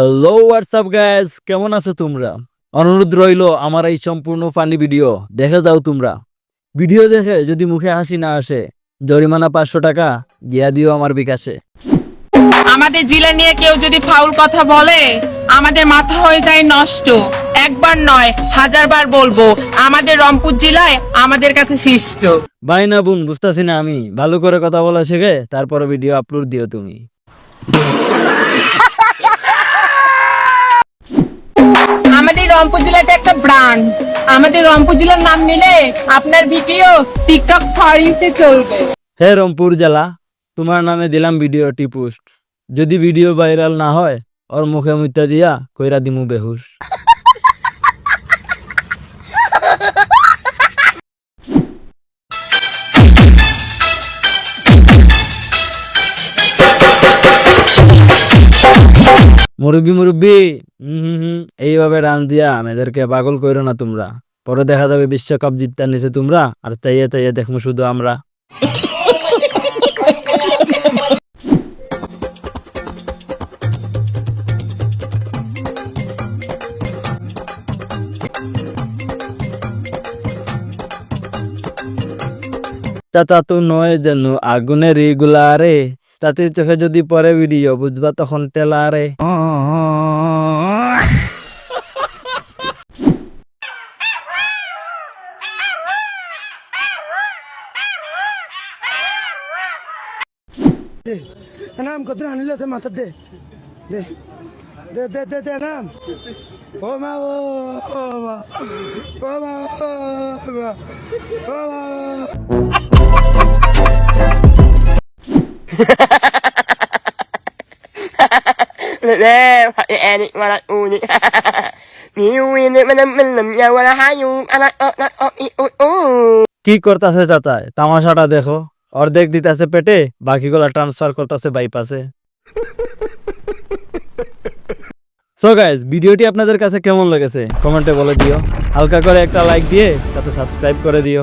Hello WhatsApp guys কেমন আছো তোমরা? অনুরোধ রইল আমার এই সম্পূর্ণ ফানি ভিডিও দেখে যাও তোমরা। ভিডিও দেখে যদি মুখে হাসি না আসে জরিমানা পাঁচশো টাকা দিয়া দিও আমার বিকাশে। আমাদের জেলা নিয়ে কেউ যদি ফাউল কথা বলে আমাদের মাথা হয়ে যায় নষ্ট। একবার নয় হাজারবার বলব আমাদের রংপুর জেলায় আমাদের কাছে শিষ্ট ভাই না বোন বুঝতেছি না আমি। ভালো করে কথা বলা শেখে তারপরে ভিডিও আপলোড দিও তুমি। আমাদের রংপুর জেলাটা একটা ব্র্যান্ড আমাদের রংপুর জেলার নাম নিলে আপনার ভিডিও টিকটক ফরিতে চলবে। হে রংপুর জেলা, তোমার নামে দিলাম ভিডিওটি পোস্ট যদি ভিডিও ভাইরাল না হয়, ওর মুখে মিথ্যা দিয়া কইরা দিমু বেহুশ। মুরব্বি মুরব্বি। হুম হুম এইভাবে ডান্স দিয়া মেয়েদেরকে পাগল কইরো না তোমরা। পরে দেখা যাবে বিশ্বকাপ জিততে নিছে তোমরা। আর তাইয়ে তাইয়ে দেখব শুধু আমরা। চাচা, তো নয় যেন আগুনের রেগুলারে তাতে চোখে যদি পরে ভিডিও, বুঝবা তখন টেলারে। নাম কত আনিল তো মাথা দে দে দে দে দে দে নাম ও মা ও ও মা ও মা ও মা ও মা ở ở u u. কি করতেছে চাচায় তামাশাটা দেখো অর্ধেক দিতেছে পেটে, বাকিগুলো ট্রান্সফার করতেছে বাইপাসে সো গাইজ ভিডিওটি আপনাদের কাছে কেমন লেগেছে? কমেন্টে বলে দিও। হালকা করে একটা লাইক দিয়ে, সাথে সাবস্ক্রাইব করে দিও।